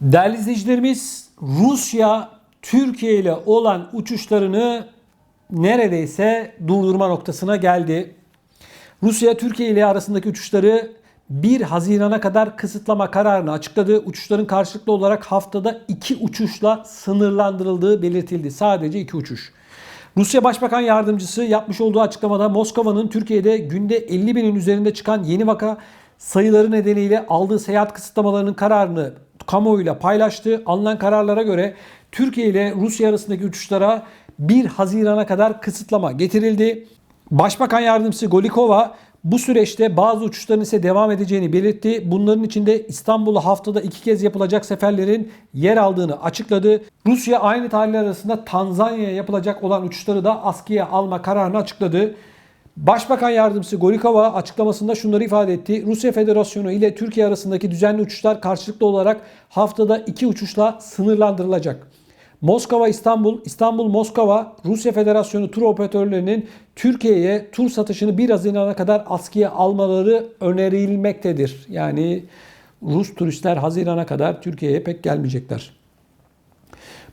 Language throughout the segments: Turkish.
Değerli izleyicilerimiz Rusya Türkiye ile olan uçuşlarını neredeyse durdurma noktasına geldi. Rusya Türkiye ile arasındaki uçuşları 1 Haziran'a kadar kısıtlama kararını açıkladı. Uçuşların karşılıklı olarak haftada 2 uçuşla sınırlandırıldığı belirtildi. Sadece 2 uçuş. Rusya Başbakan Yardımcısı yapmış olduğu açıklamada Moskova'nın Türkiye'de günde 50 binin üzerinde çıkan yeni vaka sayıları nedeniyle aldığı seyahat kısıtlamalarının kararını kamuoyuyla paylaştı. Alınan kararlara göre Türkiye ile Rusya arasındaki uçuşlara 1 Haziran'a kadar kısıtlama getirildi. Başbakan Yardımcısı Golikova bu süreçte bazı uçuşların ise devam edeceğini belirtti. Bunların içinde İstanbul'a haftada iki kez yapılacak seferlerin yer aldığını açıkladı. Rusya aynı tarihler arasında Tanzanya'ya yapılacak olan uçuşları da askıya alma kararını açıkladı. Başbakan Yardımcısı Golikova açıklamasında şunları ifade etti. Rusya Federasyonu ile Türkiye arasındaki düzenli uçuşlar karşılıklı olarak haftada iki uçuşla sınırlandırılacak. Moskova İstanbul, İstanbul Moskova Rusya Federasyonu tur operatörlerinin Türkiye'ye tur satışını 1 Haziran'a kadar askıya almaları önerilmektedir. Yani Rus turistler Haziran'a kadar Türkiye'ye pek gelmeyecekler.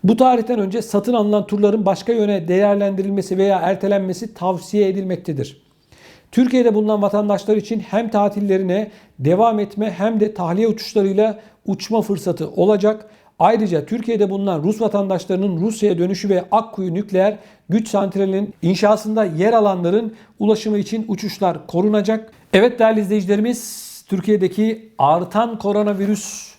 Bu tarihten önce satın alınan turların başka yöne değerlendirilmesi veya ertelenmesi tavsiye edilmektedir. Türkiye'de bulunan vatandaşlar için hem tatillerine devam etme hem de tahliye uçuşlarıyla uçma fırsatı olacak. Ayrıca Türkiye'de bulunan Rus vatandaşlarının Rusya'ya dönüşü ve Akkuyu nükleer güç santralinin inşasında yer alanların ulaşımı için uçuşlar korunacak. Evet değerli izleyicilerimiz Türkiye'deki artan koronavirüs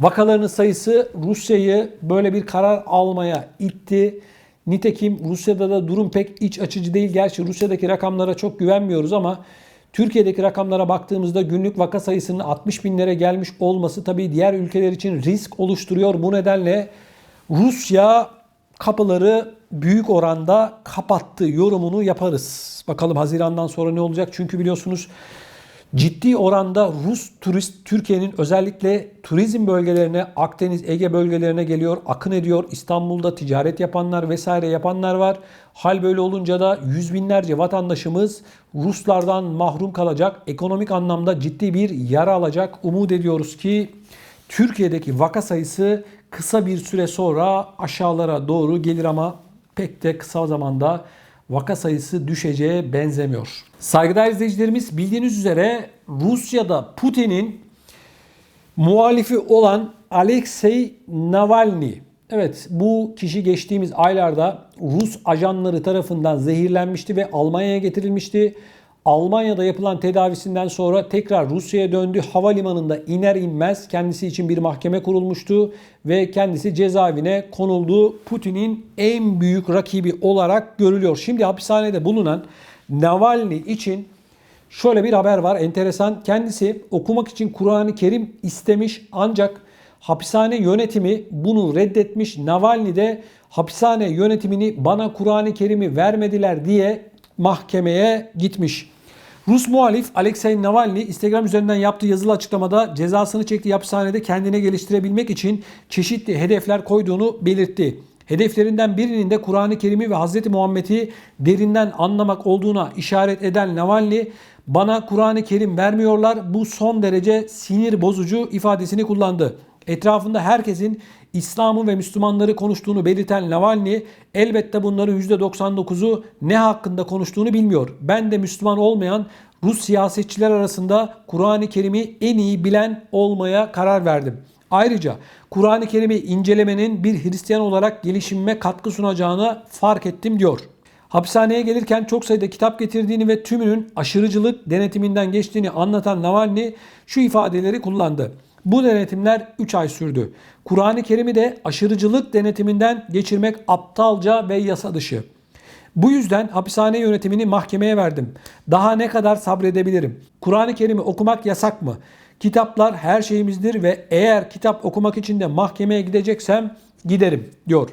vakalarının sayısı Rusya'yı böyle bir karar almaya itti. Nitekim Rusya'da da durum pek iç açıcı değil. Gerçi Rusya'daki rakamlara çok güvenmiyoruz ama Türkiye'deki rakamlara baktığımızda günlük vaka sayısının 60 binlere gelmiş olması tabii diğer ülkeler için risk oluşturuyor. Bu nedenle Rusya kapıları büyük oranda kapattı yorumunu yaparız. Bakalım Haziran'dan sonra ne olacak? Çünkü biliyorsunuz ciddi oranda Rus turist Türkiye'nin özellikle turizm bölgelerine, Akdeniz, Ege bölgelerine geliyor, akın ediyor. İstanbul'da ticaret yapanlar vesaire yapanlar var. Hal böyle olunca da yüz binlerce vatandaşımız Ruslardan mahrum kalacak. Ekonomik anlamda ciddi bir yara alacak. Umut ediyoruz ki Türkiye'deki vaka sayısı kısa bir süre sonra aşağılara doğru gelir ama pek de kısa zamanda vaka sayısı düşeceğe benzemiyor. Saygıdeğer izleyicilerimiz bildiğiniz üzere Rusya'da Putin'in muhalifi olan Alexei Navalny Evet bu kişi geçtiğimiz aylarda Rus ajanları tarafından zehirlenmişti ve Almanya'ya getirilmişti. Almanya'da yapılan tedavisinden sonra tekrar Rusya'ya döndü. Havalimanında iner inmez kendisi için bir mahkeme kurulmuştu ve kendisi cezaevine konuldu. Putin'in en büyük rakibi olarak görülüyor. Şimdi hapishanede bulunan Navalny için şöyle bir haber var enteresan. Kendisi okumak için Kur'an-ı Kerim istemiş ancak hapishane yönetimi bunu reddetmiş. Navalny de hapishane yönetimini bana Kur'an-ı Kerim'i vermediler diye mahkemeye gitmiş. Rus muhalif Alexei Navalny Instagram üzerinden yaptığı yazılı açıklamada cezasını çektiği hapishanede kendine geliştirebilmek için çeşitli hedefler koyduğunu belirtti. Hedeflerinden birinin de Kur'an-ı Kerim'i ve Hz. Muhammed'i derinden anlamak olduğuna işaret eden Navalny, bana Kur'an-ı Kerim vermiyorlar bu son derece sinir bozucu ifadesini kullandı. Etrafında herkesin İslam'ı ve Müslümanları konuştuğunu belirten Navalny elbette bunların %99'u ne hakkında konuştuğunu bilmiyor. Ben de Müslüman olmayan Rus siyasetçiler arasında Kur'an-ı Kerim'i en iyi bilen olmaya karar verdim. Ayrıca Kur'an-ı Kerim'i incelemenin bir Hristiyan olarak gelişimime katkı sunacağını fark ettim diyor. Hapishaneye gelirken çok sayıda kitap getirdiğini ve tümünün aşırıcılık denetiminden geçtiğini anlatan Navalny şu ifadeleri kullandı. Bu denetimler 3 ay sürdü. Kur'an-ı Kerim'i de aşırıcılık denetiminden geçirmek aptalca ve yasa dışı. Bu yüzden hapishane yönetimini mahkemeye verdim. Daha ne kadar sabredebilirim? Kur'an-ı Kerim'i okumak yasak mı? Kitaplar her şeyimizdir ve eğer kitap okumak için de mahkemeye gideceksem giderim diyor.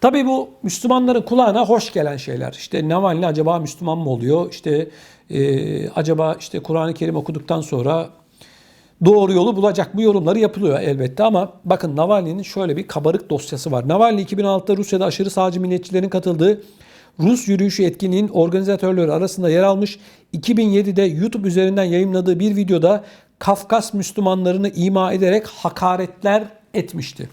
Tabii bu Müslümanların kulağına hoş gelen şeyler. İşte Navalny acaba Müslüman mı oluyor? İşte e, acaba işte Kur'an-ı Kerim okuduktan sonra doğru yolu bulacak mı yorumları yapılıyor elbette ama bakın Navalny'nin şöyle bir kabarık dosyası var. Navalny 2006'da Rusya'da aşırı sağcı milliyetçilerin katıldığı Rus yürüyüşü etkinliğin organizatörleri arasında yer almış. 2007'de YouTube üzerinden yayınladığı bir videoda Kafkas Müslümanlarını ima ederek hakaretler etmişti.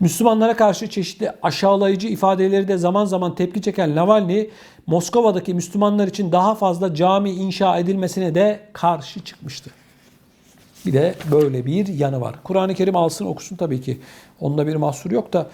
Müslümanlara karşı çeşitli aşağılayıcı ifadeleri de zaman zaman tepki çeken Navalny, Moskova'daki Müslümanlar için daha fazla cami inşa edilmesine de karşı çıkmıştı. Bir de böyle bir yanı var. Kur'an-ı Kerim alsın okusun tabii ki. Onda bir mahsur yok da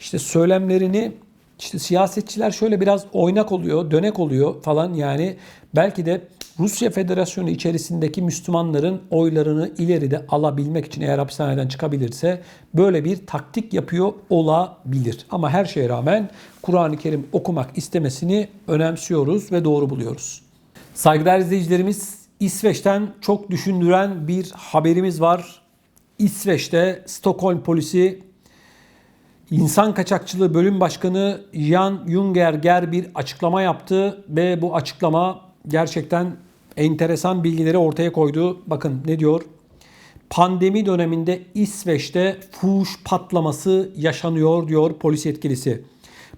işte söylemlerini işte siyasetçiler şöyle biraz oynak oluyor, dönek oluyor falan yani belki de Rusya Federasyonu içerisindeki Müslümanların oylarını ileride alabilmek için eğer hapishaneden çıkabilirse böyle bir taktik yapıyor olabilir. Ama her şeye rağmen Kur'an-ı Kerim okumak istemesini önemsiyoruz ve doğru buluyoruz. Saygıdeğer izleyicilerimiz İsveç'ten çok düşündüren bir haberimiz var. İsveç'te Stockholm polisi İnsan Kaçakçılığı Bölüm Başkanı Jan Junger bir açıklama yaptı ve bu açıklama gerçekten enteresan bilgileri ortaya koydu. Bakın ne diyor? Pandemi döneminde İsveç'te fuhuş patlaması yaşanıyor diyor polis yetkilisi.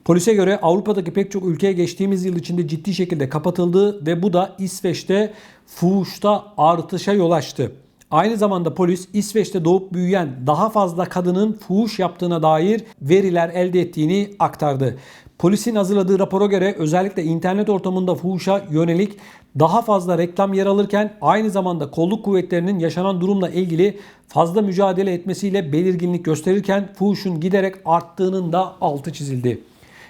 Polise göre Avrupa'daki pek çok ülkeye geçtiğimiz yıl içinde ciddi şekilde kapatıldı ve bu da İsveç'te fuhuşta artışa yol açtı. Aynı zamanda polis İsveç'te doğup büyüyen daha fazla kadının fuhuş yaptığına dair veriler elde ettiğini aktardı. Polisin hazırladığı rapora göre özellikle internet ortamında fuhuşa yönelik daha fazla reklam yer alırken aynı zamanda kolluk kuvvetlerinin yaşanan durumla ilgili fazla mücadele etmesiyle belirginlik gösterirken fuhuşun giderek arttığının da altı çizildi.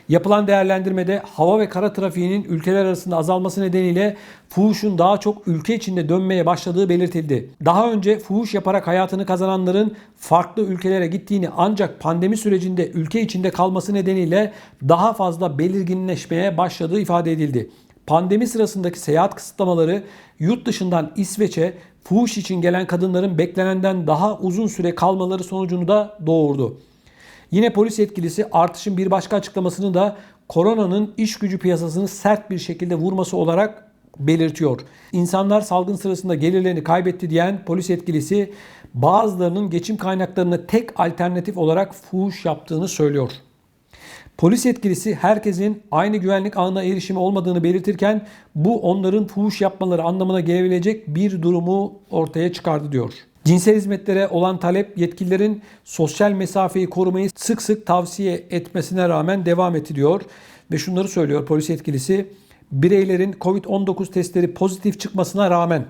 Yapılan değerlendirmede hava ve kara trafiğinin ülkeler arasında azalması nedeniyle fuhuşun daha çok ülke içinde dönmeye başladığı belirtildi. Daha önce fuhuş yaparak hayatını kazananların farklı ülkelere gittiğini ancak pandemi sürecinde ülke içinde kalması nedeniyle daha fazla belirginleşmeye başladığı ifade edildi. Pandemi sırasındaki seyahat kısıtlamaları yurt dışından İsveç'e fuhuş için gelen kadınların beklenenden daha uzun süre kalmaları sonucunu da doğurdu. Yine polis yetkilisi artışın bir başka açıklamasını da koronanın iş gücü piyasasını sert bir şekilde vurması olarak belirtiyor. İnsanlar salgın sırasında gelirlerini kaybetti diyen polis yetkilisi bazılarının geçim kaynaklarını tek alternatif olarak fuhuş yaptığını söylüyor. Polis yetkilisi herkesin aynı güvenlik ağına erişimi olmadığını belirtirken bu onların fuhuş yapmaları anlamına gelebilecek bir durumu ortaya çıkardı diyor. Cinsel hizmetlere olan talep yetkililerin sosyal mesafeyi korumayı sık sık tavsiye etmesine rağmen devam ettiriyor. Ve şunları söylüyor polis yetkilisi. Bireylerin Covid-19 testleri pozitif çıkmasına rağmen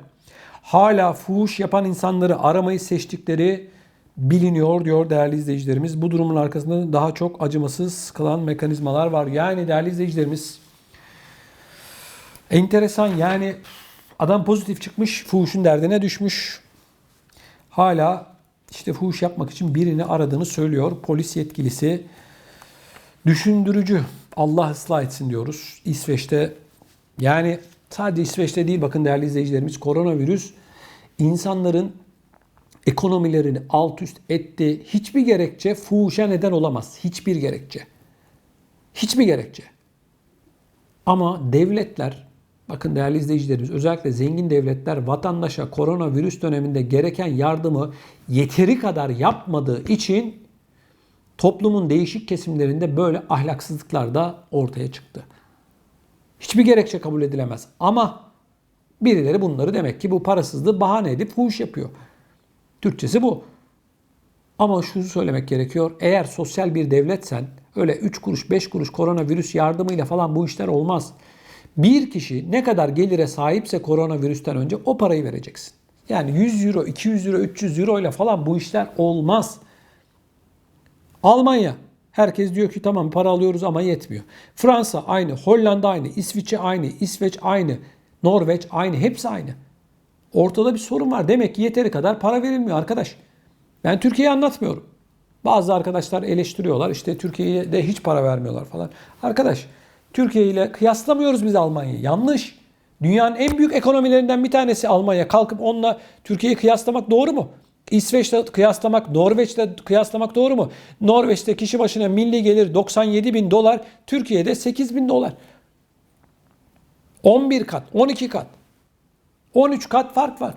hala fuhuş yapan insanları aramayı seçtikleri biliniyor diyor değerli izleyicilerimiz. Bu durumun arkasında daha çok acımasız kılan mekanizmalar var. Yani değerli izleyicilerimiz enteresan yani adam pozitif çıkmış fuhuşun derdine düşmüş hala işte fuhuş yapmak için birini aradığını söylüyor polis yetkilisi. Düşündürücü. Allah ıslah etsin diyoruz. İsveç'te yani sadece İsveç'te değil bakın değerli izleyicilerimiz koronavirüs insanların ekonomilerini alt üst etti. Hiçbir gerekçe fuhuşa neden olamaz. Hiçbir gerekçe. Hiçbir gerekçe. Ama devletler Bakın değerli izleyicilerimiz özellikle zengin devletler vatandaşa koronavirüs döneminde gereken yardımı yeteri kadar yapmadığı için toplumun değişik kesimlerinde böyle ahlaksızlıklar da ortaya çıktı. Hiçbir gerekçe kabul edilemez. Ama birileri bunları demek ki bu parasızlığı bahane edip fuhuş yapıyor. Türkçesi bu. Ama şunu söylemek gerekiyor. Eğer sosyal bir devletsen öyle 3 kuruş 5 kuruş koronavirüs yardımıyla falan bu işler olmaz. Bir kişi ne kadar gelire sahipse koronavirüsten önce o parayı vereceksin. Yani 100 euro, 200 euro, 300 euro ile falan bu işler olmaz. Almanya. Herkes diyor ki tamam para alıyoruz ama yetmiyor. Fransa aynı, Hollanda aynı, İsviçre aynı, İsveç aynı, Norveç aynı, hepsi aynı. Ortada bir sorun var. Demek ki yeteri kadar para verilmiyor arkadaş. Ben Türkiye'yi anlatmıyorum. Bazı arkadaşlar eleştiriyorlar. İşte Türkiye'de hiç para vermiyorlar falan. Arkadaş Türkiye ile kıyaslamıyoruz biz Almanya'yı. Yanlış. Dünyanın en büyük ekonomilerinden bir tanesi Almanya. Kalkıp onunla Türkiye'yi kıyaslamak doğru mu? İsveç'te kıyaslamak, Norveç'te kıyaslamak doğru mu? Norveç'te kişi başına milli gelir 97 bin dolar, Türkiye'de 8 bin dolar. 11 kat, 12 kat, 13 kat fark var.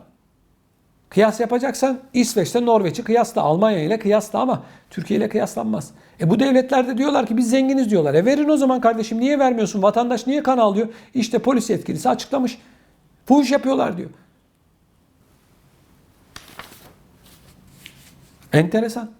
Kıyas yapacaksan İsveç'te Norveç'i kıyasla, Almanya ile kıyasla ama Türkiye ile kıyaslanmaz. E bu devletlerde diyorlar ki biz zenginiz diyorlar. E verin o zaman kardeşim niye vermiyorsun? Vatandaş niye kan alıyor? İşte polis yetkilisi açıklamış. Fuhuş yapıyorlar diyor. Enteresan.